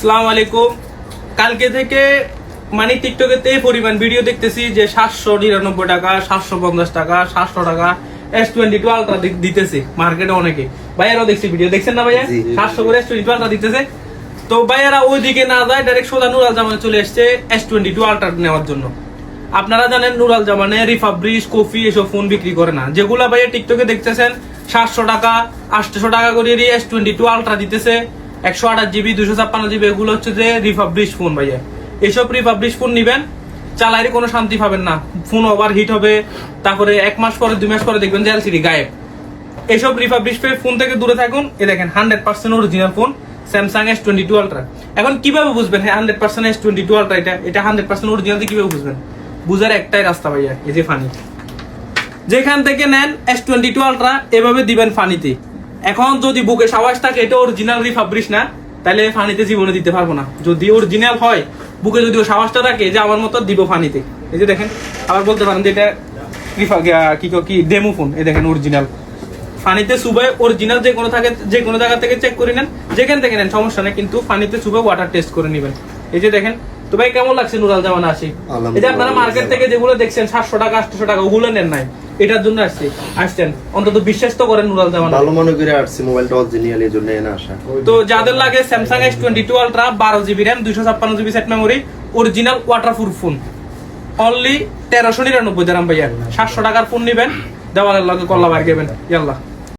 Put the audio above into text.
সালাম আলাইকুম। কালকে থেকে মানে টিকটকে এই পরিমাণ ভিডিও দেখতেছি যে সাতশো নিরানব্বই টাকা সাতশো পঞ্চাশ টাকা সাতশো টাকা এস টোয়েন্টি টু আলট্রা দিতেছে মার্কেটে অনেকে। ভাইয়ারাও দেখছি ভিডিও দেখছেন না ভাইয়া। সাতশো করে এস টোয়েন্টি টু আলট্রা দিতেছে। তো ভাইয়ারা ওইদিকে না যায় ডাইরেক্ট সোজা নুরাল জামানে চলে এসছে এস টোয়েন্টি টু আলট্রা নেওয়ার জন্য। আপনারা জানেন নুরাল জামানে রিফাব্রিজ কফি এসব ফোন বিক্রি করে না। যেগুলা ভাইয়া টিকটকে দেখতেছেন সাতশো টাকা আটশো টাকা করে এস টোয়েন্টি টু আলট্রা দিতেছে। একশো আঠাশ জিবি, দুশো ছাপ্পান্ন জিবি, এগুলো হচ্ছে যে রিফাব্রিজ ফোন ভাইয়া। এইসব রিফাব্রিজ ফোন নিবেন, চালাইলে কোনো শান্তি পাবেন না। ফোন ওভার হিট হবে, তারপরে এক মাস পরে, দুই মাস পরে দেখবেন যে এলসিডি গায়েব। এইসব রিফাব্রিশ ফোন থেকে দূরে থাকুন, এ দেখেন hundred percent original phone Samsung S twenty two ultra এখন কীভাবে বুঝবেন হ্যাঁ hundred percent S twenty two ultra এটা এটা হান্ড্রেড পার্সেন্ট অরিজিনাল কীভাবে বুঝবেন? বুঝার একটাই রাস্তা ভাইয়া, এই যে ফানি যেখান থেকে নেন এস টোয়েন্টি টু আলট্রা এভাবে দিবেন ফানিতে এখন যদি বুকে সাবাস থাকে এটা অরিজিনাল রিফাব্রিশ না তাহলে ফানিতে জীবনে দিতে পারব না। যদি অরিজিনাল হয় বুকে যদি ও সাবাসটা থাকে যে আমার মতো দিব ফানিতে। এই যে দেখেন আবার বলতে পারেন যে এটা কো- কি ডেমো ফোন এই দেখেন অরিজিনাল ফানিতে সুবে অরিজিনাল যে কোনো থাকে যে কোনো জায়গা থেকে চেক করে নেন যেখান থেকে নেন সমস্যা নেই কিন্তু ফানিতে সুবে ওয়াটার টেস্ট করে নেবেন। এই যে দেখেন তো ভাই কেমন লাগছে নুরাল জামান আসি এই যে আপনারা মার্কেট থেকে যেগুলো দেখছেন সাতশো টাকা আটশো টাকা ওগুলো নেন নাই। এটার জন্য আসছি। আসছেন। অন্তত বিশ্বাস তো করেন নুরাল জামান ভালো মনে করে আসছি মোবাইলটা অরিজিনাল এর জন্য এনে আসা। তো যাদের লাগে Samsung S twenty two ultra বারো জিবি র্যাম দুইশো ছাপ্পান্ন GB set memory original waterproof phone only তেরোশো নিরানব্বই দাম ভাইয়া। সাতশো টাকার ফোন নেবেন দেওয়ালের লগে কল্লা বার গেবেন। ইয়াল্লা